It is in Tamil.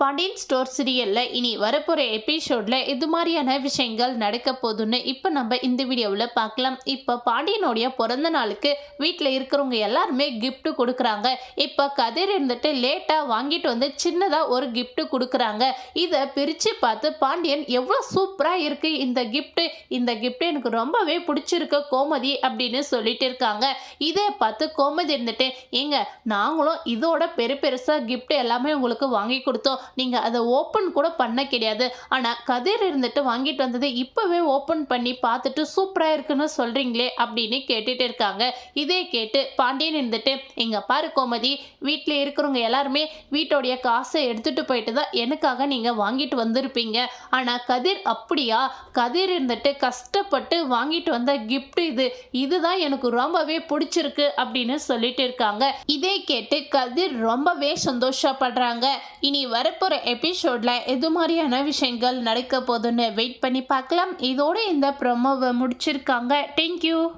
பாண்டியன் ஸ்டோர் சீரியலில் இனி வரப்போகிற எபிசோடில் இது மாதிரியான விஷயங்கள் நடக்க போகுதுன்னு இப்போ நம்ம இந்த வீடியோவில் பார்க்கலாம். இப்போ பாண்டியனுடைய பிறந்த நாளுக்கு வீட்டில் இருக்கிறவங்க எல்லாருமே கிஃப்ட்டு கொடுக்குறாங்க. இப்போ கதிர் இருந்துட்டு லேட்டாக வாங்கிட்டு வந்து சின்னதாக ஒரு கிஃப்ட்டு கொடுக்குறாங்க. இதை பிரித்து பார்த்து பாண்டியன் எவ்வளோ சூப்பராக இருக்குது இந்த கிஃப்ட்டு இந்த கிஃப்ட்டு எனக்கு ரொம்பவே பிடிச்சிருக்கு கோமதி அப்படின்னு சொல்லிட்டு இருக்காங்க. இதை பார்த்து கோமதி இருந்துட்டு ஏங்க நாங்களும் இதோட பெரு பெருசாக கிஃப்ட் எல்லாமே உங்களுக்கு வாங்கி கொடுத்தோம். நீங்கள் அதை ஓப்பன் கூட பண்ண கிடையாது. ஆனால் கதிர் இருந்துட்டு வாங்கிட்டு வந்தது இப்போவே ஓப்பன் பண்ணி பார்த்துட்டு சூப்பராக இருக்குன்னு சொல்கிறீங்களே அப்படின்னு கேட்டுட்டு இருக்காங்க. இதே கேட்டு பாண்டியன் இருந்துட்டு இங்கே பாரு கோமதி வீட்டில் இருக்கிறவங்க எல்லாருமே வீட்டோடைய காசை எடுத்துகிட்டு போயிட்டு தான் எனக்காக நீங்கள் வாங்கிட்டு வந்திருப்பீங்க. ஆனால் கதிர் அப்படியா? கதிர் இருந்துட்டு கஷ்டப்பட்டு வாங்கிட்டு வந்த கிஃப்ட் இது. இதுதான் எனக்கு ரொம்பவே பிடிச்சிருக்கு அப்படின்னு சொல்லிட்டு இருக்காங்க. இதே கேட்டு கதிர் ரொம்பவே சந்தோஷப்படுறாங்க. இனி வர வரப்போகிற எபிசோடில் எது மாதிரியான விஷயங்கள் நடக்க போகுதுன்னு வெயிட் பண்ணி பார்க்கலாம். இதோட இந்த ப்ரொமோவை முடிச்சிருக்காங்க. தேங்க்யூ